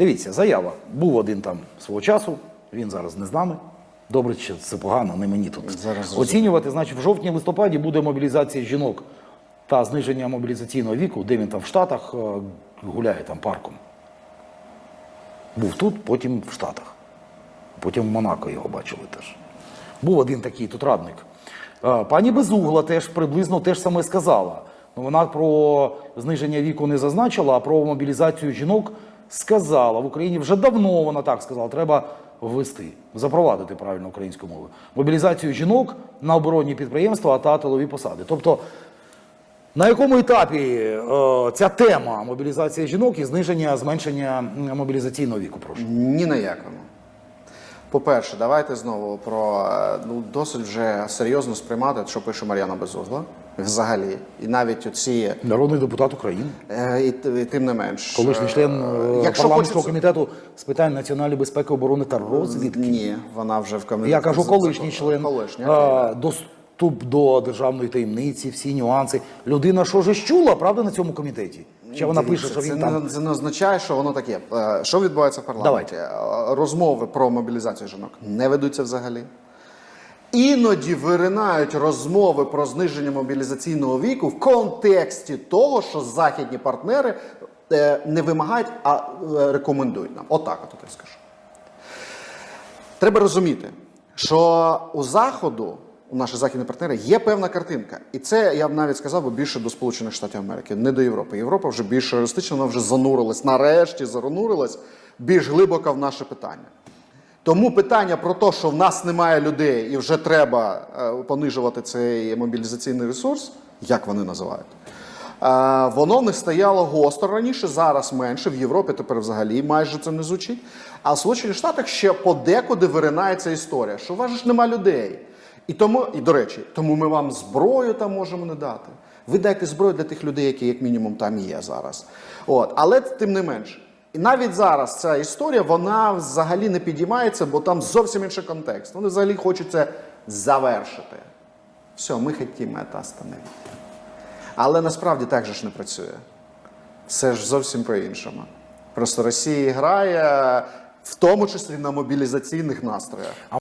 Дивіться, заява. Був один там свого часу, він зараз не з нами. Добре, чи це погано, не мені тут Зараз оцінювати. Значить, в жовтні-листопаді буде мобілізація жінок та зниження мобілізаційного віку, де він там в Штатах е, гуляє там парком. Був тут, потім в Штатах. Потім в Монако його бачили теж. Був один такий тут радник. Е, Пані Безугла теж приблизно те ж саме сказала. Ну, Вона про зниження віку не зазначила, а про мобілізацію жінок сказала. В Україні вже давно вона так сказала. Треба ввести, запровадити правильно українську мову. Мобілізацію жінок на оборонні підприємства та тилові посади. Тобто, на якому етапі е, ця тема мобілізація жінок і зниження зменшення мобілізаційного віку? Прошу. Ні на якому. По-перше, давайте знову про е, ну, досить вже серйозно сприймати, що пише Мар'яна Безугла взагалі. І навіть оці, Народний депутат України. е, і, і тим не менш. Колишній е, член якщо парламентського хочеться- комітету з питань національної безпеки, оборони та розвідки. Ні, вона вже в комітеті. Я кажу, колишній член Колишній, до. Доступ до державної таємниці, всі нюанси. Людина що ж чула, правда, на цьому комітеті? Чи вона пише, що він це там. Не, це не означає, що воно таке. Е, Що відбувається в парламенті? Е, Розмови про мобілізацію жінок не ведуться взагалі. Іноді виринають розмови про зниження мобілізаційного віку в контексті того, що західні партнери е, не вимагають, а рекомендують нам. Отак, от я скажу. Треба розуміти, що у Заходу, у наших західних партнерів, є певна картинка. І це я б навіть сказав би більше до Сполучених Штатів Америки, не до Європи. Європа вже більш реалістично, вона вже занурилась, нарешті занурилась більш глибоко в наше питання. Тому питання про те, що в нас немає людей і вже треба е, понижувати цей мобілізаційний ресурс, як вони називають, е, воно них стояло гостро раніше, зараз менше. В Європі тепер взагалі майже це не звучить. А в Сполучених Штатах ще подекуди виринає ця історія, що у вас ж нема людей. І тому, і до речі, тому ми вам зброю там можемо не дати. Ви дайте зброю для тих людей, які як мінімум там є зараз. От, але тим не менше. І навіть зараз ця історія вона взагалі не підіймається, бо там зовсім інший контекст. Вони взагалі хочуть це завершити. Все, ми хотімо це остановити. Але насправді так же ж не працює. Все ж зовсім по-іншому. Просто Росія грає в тому числі на мобілізаційних настроях.